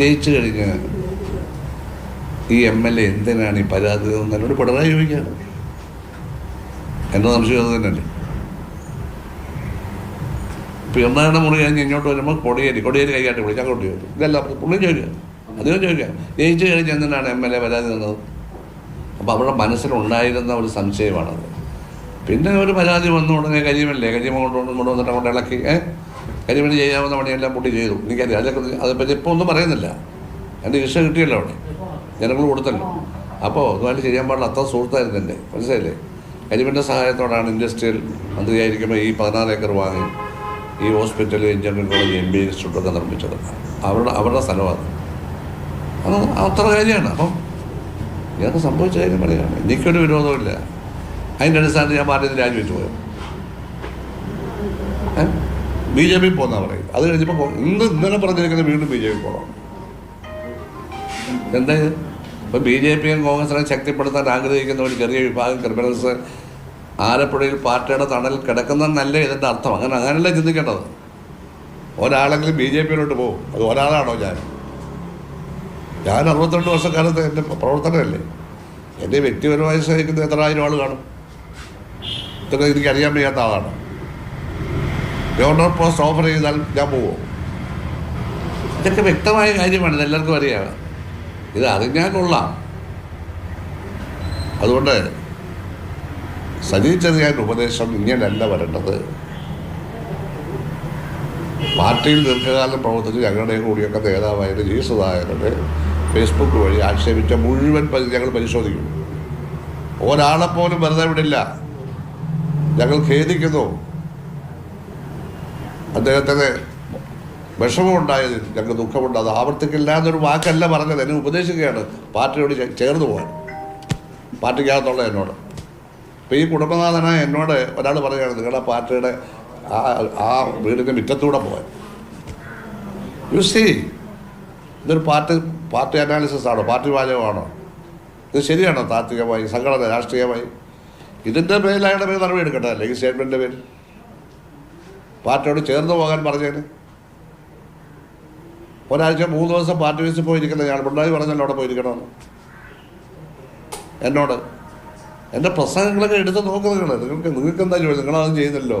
ജയിച്ചു കഴിഞ്ഞ് ഈ എം എൽ എ എന്തിനാണ് ഈ പരാതി എന്നോട് പിണറായി ചോദിക്കാം എന്റെ സംശയം അത് തന്നെയല്ലേ? പിണറായിയുടെ മുറി കഴിഞ്ഞ് ഇങ്ങോട്ട് വരുമ്പോൾ കൊടിയേരി കൊടിയേരി കൈകാട്ടി വിളിച്ചാൽ കൊടി വരും ഇതല്ല പുള്ളി ചോദിക്കാം. അദ്ദേഹം ചോദിക്കാം. ജയിച്ചു കഴിഞ്ഞ് എന്തിനാണ് എം എൽ എ പരാതി തന്നത്? അപ്പോൾ അവരുടെ മനസ്സിലുണ്ടായിരുന്ന ഒരു സംശയമാണത്. പിന്നെ ഒരു പരാതി വന്നു ഉടനെ കരിയുമല്ലേ കരിമ കൊണ്ടുകൊണ്ട് കൊണ്ടുവന്നിട്ട് അങ്ങോട്ട് ഇളക്കി ഏഹ് കരിമണി ചെയ്യാവുന്ന പണിയെല്ലാം പുള്ളി ചെയ്തു. എനിക്കറിയാം. അതിനെ അതേപ്പറ്റി ഇപ്പോൾ ഒന്നും പറയുന്നില്ല. എന്റെ ഇഷ്ട കിട്ടിയല്ലോ അവിടെ. ജനങ്ങൾ കൊടുത്തല്ലോ. അപ്പോൾ അതുമായിട്ട് ചെയ്യാൻ പാടില്ല. അത്ര സുഹൃത്തായിരുന്നു എന്റെ മനസ്സിലായില്ലേ? കരിമിന്റെ സഹായത്തോടാണ് ഇൻഡസ്ട്രിയൽ മന്ത്രിയായിരിക്കുമ്പോൾ ഈ പതിനാറ് ഏക്കർ വാങ്ങി ഈ hospital engineering college M B ഇൻസ്റ്റിറ്റ്യൂട്ടൊക്കെ നിർമ്മിച്ചത്. അവരുടെ അവരുടെ സ്ഥലമാണ്. അത് അത്ര കാര്യമാണ്. അപ്പം ഇതൊക്കെ സംഭവിച്ച കാര്യം പറയുകയാണ് എനിക്കൊരു വിരോധമില്ല അതിന്റെ അടിസ്ഥാനത്തിൽ ഞാൻ മാറ്റത്തിൽ രാജിവെച്ച് പോയത് ബി ജെ പി പോകുന്ന പറയും അത് കഴിഞ്ഞപ്പോൾ ഇന്ന് ഇന്നലെ പറഞ്ഞിരിക്കുന്നത് വീണ്ടും ബി ജെ പി പോകണം എന്താ ഇപ്പം ബി ജെ പിയും കോൺഗ്രസിനെ ശക്തിപ്പെടുത്താൻ ആഗ്രഹിക്കുന്ന ഒരു ചെറിയ വിഭാഗം ക്രിമിനൽസ് ആലപ്പുഴയിൽ പാർട്ടിയുടെ തണലിൽ കിടക്കുന്നതെന്നല്ല ഇതിന്റെ അർത്ഥം. അങ്ങനെ അങ്ങനെയല്ല ചിന്തിക്കേണ്ടത്? ഒരാളെങ്കിലും ബി ജെ പിയിലോട്ട് പോകും അത് ഒരാളാണോ ഞാൻ? ഞാൻ അറുപത്തിരണ്ട് വർഷക്കാലത്ത് എന്റെ പ്രവർത്തനമല്ലേ എന്റെ വ്യക്തിപരമായി സഹിക്കുന്ന എത്ര ആയിരം ആൾ കാണും? ഇതൊക്കെ എനിക്ക് അറിയാൻ വയ്യാത്ത ആളാണ്. ഗവർണർ പോസ്റ്റ് ഓഫർ ചെയ്താൽ ഞാൻ പോവുമോ ഇതൊക്കെ വ്യക്തമായ കാര്യമാണ് ഇതെല്ലാവർക്കും അറിയാം. ഇത് അറിഞ്ഞാൽ കൊള്ളാം അതുകൊണ്ട് സജീവിച്ചറിയാൻ ഉപദേശം ഇങ്ങനെയല്ല വരേണ്ടത്. പാർട്ടിയിൽ ദീർഘകാലം പ്രവർത്തിച്ച് ഞങ്ങളുടെ കൂടിയൊക്കെ നേതാവായത് ജി സുധാകരനെ ഫേസ്ബുക്ക് വഴി ആക്ഷേപിച്ച മുഴുവൻ ഞങ്ങൾ പരിശോധിക്കും. ഒരാളെപ്പോലും വെറുതെ വിടില്ല. ഞങ്ങൾ ഖേദിക്കുന്നു. അദ്ദേഹത്തിന് വിഷമമുണ്ടായത് ഞങ്ങൾക്ക് ദുഃഖമുണ്ട്. അത് ആവർത്തിക്കില്ല എന്നൊരു വാക്കല്ല പറഞ്ഞത്. എന്നെ ഉപദേശിക്കുകയാണ്. പാർട്ടിയോട് ചേർന്ന് പോകാൻ. പാർട്ടിക്കകത്തുള്ള എന്നോട്. അപ്പോൾ ഈ കുടുംബനാഥനായ എന്നോട് ഒരാൾ പറയുകയാണ് നിങ്ങളുടെ പാർട്ടിയുടെ ആ ആ വീടിന്റെ മുറ്റത്തൂടെ പോകാൻ. യു സി ഇതൊരു പാർട്ടി പാർട്ടി അനാലിസിസ് ആണോ? പാർട്ടി വാചകമാണോ ഇത് ശരിയാണോ? താത്വികമായി സംഘടന രാഷ്ട്രീയമായി? ഇതിന്റെ പേരിൽ അയാളുടെ പേര് നടപടി എടുക്കട്ടെ അല്ലെങ്കിൽ സ്റ്റേറ്റ്മെന്റിന്റെ പേരിൽ? പാർട്ടിയോട് ചേർന്ന് പോകാൻ പറഞ്ഞേന്. ഒരാഴ്ച മൂന്ന് ദിവസം പാർട്ടി ഓഫീസിൽ പോയിരിക്കുന്ന ഞാൻ പിണറായി പറഞ്ഞല്ലോ അവിടെ പോയിരിക്കണമെന്ന്. എന്നോട് എന്റെ പ്രസംഗങ്ങളൊക്കെ എടുത്ത് നോക്കുന്നത് നിങ്ങൾ നിങ്ങൾക്ക് എന്താ ചോദിച്ചത് നിങ്ങളതൊന്നും ചെയ്യുന്നില്ലോ.